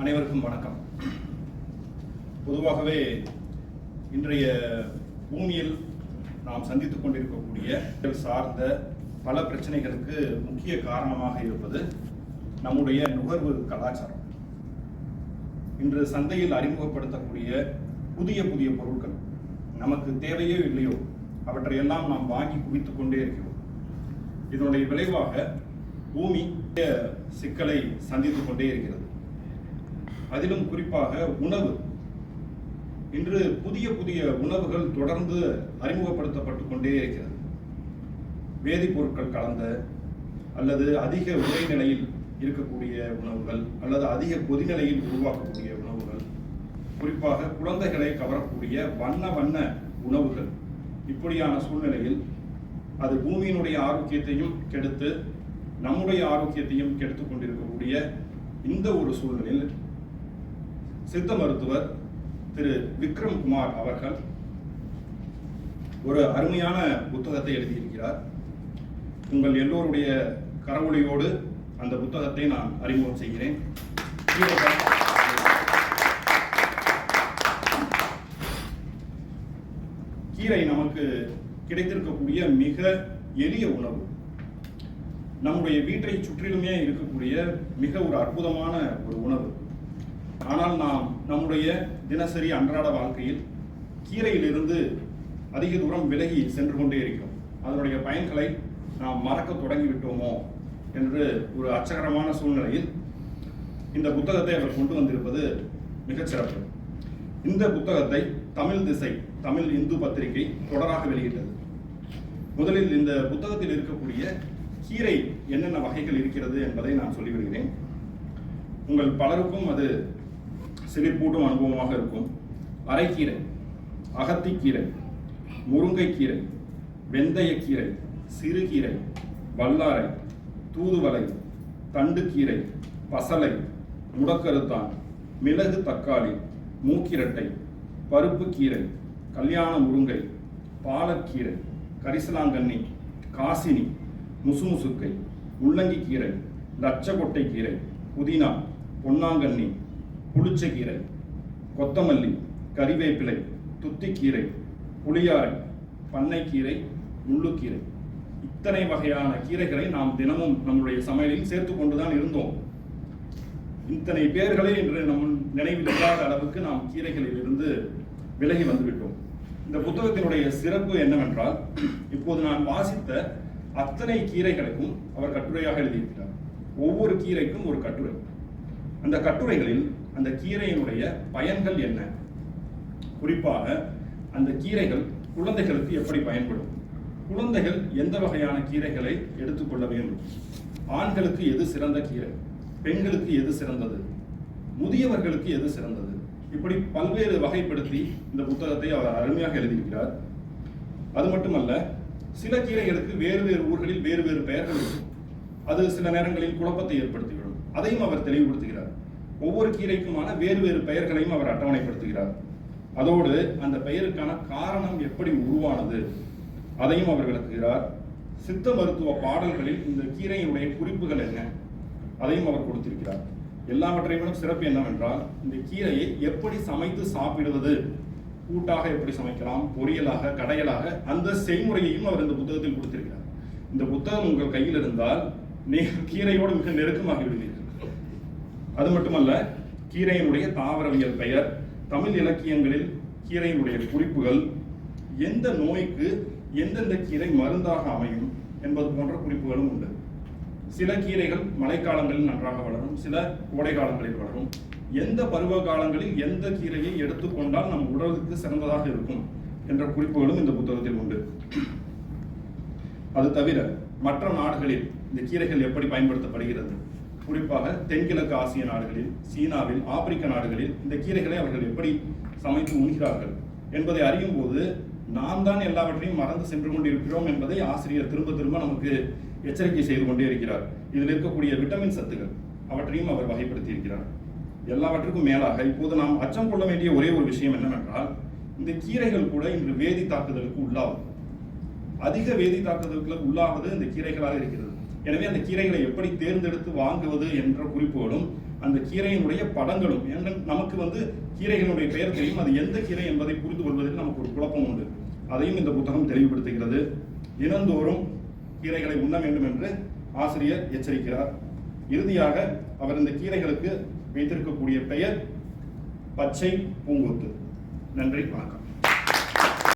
அனைவருக்கும் வணக்கம். பொதுவாகவே இன்றைய பூமியில் நாம் சந்தித்துக் கொண்டிருக்கக்கூடிய சார்ந்த பல பிரச்சனைகளுக்கு முக்கிய காரணமாக இருப்பது நம்முடைய நுகர்வு கலாச்சாரம். இன்று சந்தையில் அறிமுகப்படுத்தக்கூடிய புதிய புதிய பொருட்கள் நமக்கு தேவையோ இல்லையோ அவற்றையெல்லாம் நாம் வாங்கி குவித்துக் கொண்டே இருக்கிறோம். இதனுடைய விளைவாக பூமி சிக்கலை சந்தித்துக் கொண்டே இருக்கிறது. அதிலும் குறிப்பாக உணவு. இன்று புதிய புதிய உணவுகள் தொடர்ந்து அறிமுகப்படுத்தப்பட்டு கொண்டே இருக்கிறது. வேதிப்பொருட்கள் கலந்த அல்லது அதிக உரைநிலையில் இருக்கக்கூடிய உணவுகள் அல்லது அதிக கொதிநிலையில் உருவாக்கக்கூடிய உணவுகள் குறிப்பாக குழந்தைகளை கவரக்கூடிய வண்ண வண்ண உணவுகள். இப்படியான சூழ்நிலையில் அது பூமியினுடைய ஆரோக்கியத்தையும் கெடுத்து நம்முடைய ஆரோக்கியத்தையும் கெடுத்து கொண்டிருக்கக்கூடிய இந்த ஒரு சூழ்நிலையில் சித்த மருத்துவர் திரு விக்ரம் குமார் அவர்கள் ஒரு அருமையான புத்தகத்தை எழுதியிருக்கிறார். உங்கள் எல்லோருடைய கரவொலியோடு அந்த புத்தகத்தை நான் அறிமுகம் செய்கிறேன். கீரை நமக்கு கிடைத்திருக்கக்கூடிய மிக எளிய உணவு. நம்முடைய வீட்டை சுற்றிலுமே இருக்கக்கூடிய மிக ஒரு அற்புதமான ஒரு உணவு. ஆனால் நாம் நம்முடைய தினசரி அன்றாட வாழ்க்கையில் கீரையிலிருந்து அதிக தூரம் விலகி சென்று கொண்டே இருக்கிறோம். அதனுடைய பயன்களை நாம் மறக்க தொடங்கிவிட்டோமோ என்று ஒரு அச்சகரமான சூழ்நிலையில் இந்த புத்தகத்தை அவர் கொண்டு வந்திருப்பது மிகச்சிறப்பு இந்த புத்தகத்தை தமிழ் திசை தமிழ் இந்து பத்திரிகை தொடராக வெளியிட்டது. முதலில் இந்த புத்தகத்தில் இருக்கக்கூடிய கீரை என்னென்ன வகைகள் இருக்கிறது என்பதை நான் சொல்லிவிடுகிறேன். உங்கள் பலருக்கும் அது சிலிர்ப்பூட்டும் அனுபவமாக இருக்கும். அரைக்கீரை அகத்திக்கீரை முருங்கைக்கீரை வெந்தயக்கீரை சிறுகீரை வல்லாரை தூதுவளை தண்டுக்கீரை பசலை முடக்கருத்தான் மிளகு தக்காளி மூக்கிரட்டை பருப்பு கீரை கல்யாண முருங்கை பாலக்கீரை கரிசலாங்கண்ணி காசினி முசுமுசுக்கை முள்ளங்கி கீரை லட்சக்கொட்டை கீரை புதினா பொன்னாங்கண்ணி புளிச்சக்கீரை கொத்தமல்லி கறிவேப்பிலை துத்திக்கீரை புளியாரை பண்ணைக்கீரை முள்ளுக்கீரை. இத்தனை வகையான கீரைகளை நாம் தினமும் நம்முடைய சமையலில் சேர்த்து கொண்டுதான் இருந்தோம். இத்தனை பேர்களை இன்று நம் நினைவில் இல்லாத அளவுக்கு நாம் கீரைகளில் இருந்து விலகி வந்துவிட்டோம். இந்த புத்தகத்தினுடைய சிறப்பு என்னவென்றால் இப்போது நான் வாசித்த அத்தனை கீரைகளுக்கும் அவர் கட்டுரையாக எழுதியிருக்கிறார். ஒவ்வொரு கீரைக்கும் ஒரு கட்டுரை. அந்த கட்டுரைகளில் அந்த கீரையினுடைய பயன்கள் என்ன? குறிப்பாக அந்த கீரைகள் குழந்தைகளுக்கு எப்படி பயன்படும்? குழந்தைகள் எந்த வகையான கீரைகளை எடுத்துக்கொள்ள வேண்டும்? ஆண்களுக்கு எது சிறந்த கீரை? பெண்களுக்கு எது சிறந்தது? முதியவர்களுக்கு எது சிறந்தது? இப்படி பல்வேறு வகைப்படுத்தி இந்த புத்தகத்தை அவர் அருமையாக எழுதியிருக்கிறார். அது மட்டுமல்ல சில கீரைகளுக்கு வேறு வேறு ஊர்களில் வேறு வேறு பெயர்கள் இருக்கும். அது சில நேரங்களில் குழப்பத்தை ஏற்படுத்திவிடும். அதையும் அவர் தெளிவுபடுத்துகிறார். ஒவ்வொரு கீரைக்குமான வேறு வேறு பெயர்களையும் அவர் அட்டவணைப்படுத்துகிறார். அதோடு அந்த பெயருக்கான காரணம் எப்படி உருவானது அதையும் அவர் விளக்குகிறார். சித்த மருத்துவ பாடல்களில் இந்த கீரையினுடைய குறிப்புகள் என்ன அதையும் அவர் கொடுத்திருக்கிறார். எல்லாவற்றை விட சிறப்பு என்னவென்றால் இந்த கீரையை எப்படி சமைத்து சாப்பிடுவது கூட்டாக எப்படி சமைக்கலாம் பொரியலாக கடையலாக அந்த செய்முறையையும் அவர் இந்த புத்தகத்தில் கொடுத்திருக்கிறார். இந்த புத்தகம் உங்கள் கையில் இருந்தால் நீங்கள் கீரையோடு மிக நெருக்கமாகி விடுவீர்கள் அது மட்டுமல்ல கீரையினுடைய தாவரவியல் பெயர் தமிழ் இலக்கியங்களில் கீரையினுடைய குறிப்புகள் எந்த நோய்க்கு எந்தெந்த கீரை மருந்தாக அமையும் என்பது போன்ற குறிப்புகளும் உண்டு. சில கீரைகள் மழைக்காலங்களில் நன்றாக வளரும் சில கோடை காலங்களில் வளரும். எந்த பருவ காலங்களில் எந்த கீரையை எடுத்துக்கொண்டால் நம் உடலுக்கு சிறந்ததாக இருக்கும் என்ற குறிப்புகளும் இந்த புத்தகத்தில் உண்டு. அது தவிர மற்ற நாடுகளில் இந்த கீரைகள் எப்படி பயன்படுத்தப்படுகிறது? குறிப்பாக தென்கிழக்கு ஆசிய நாடுகளில் சீனாவில் ஆப்பிரிக்க நாடுகளில் இந்த கீரைகளை அவர்கள் எப்படி சமைத்து உண்கிறார்கள் என்பதை அறியும் போது நாம் தான் எல்லாவற்றையும் மறந்து சென்று கொண்டிருக்கிறோம் என்பதை ஆசிரியர் திரும்ப திரும்ப நமக்கு எச்சரிக்கை செய்து கொண்டே இருக்கிறார். இதில் இருக்கக்கூடிய விட்டமின் சத்துக்கள் அவற்றையும் அவர் வகைப்படுத்தி இருக்கிறார் எல்லாவற்றுக்கும் மேலாக இப்போது நாம் அச்சம் கொள்ள வேண்டிய ஒரே ஒரு விஷயம் என்னவென்றால் இந்த கீரைகள் கூட இன்று வேதி தாக்குதலுக்கு உள்ளாகும். அதிக வேதி தாக்குதலுக்கு உள்ளாவது இந்த கீரைகளாக இருக்கிறது. எனவே அந்த கீரைகளை எப்படி தேர்ந்தெடுத்து வாங்குவது என்ற குறிப்புகளும் அந்த கீரையினுடைய படங்களும் ஏன்னா நமக்கு வந்து கீரைகளுடைய பெயர் தெரியும். அது எந்த கீரை என்பதை புரிந்து கொள்வதில் நமக்கு ஒரு குழப்பம் உண்டு. அதையும் இந்த புத்தகம் தெளிவுபடுத்துகிறது. தினந்தோறும் கீரைகளை உண்ண வேண்டும் என்று ஆசிரியர் எச்சரிக்கிறார். இறுதியாக அவர் இந்த கீரைகளுக்கு வைத்திருக்கக்கூடிய பெயர் பச்சை பூங்கொத்து. நன்றி வணக்கம்.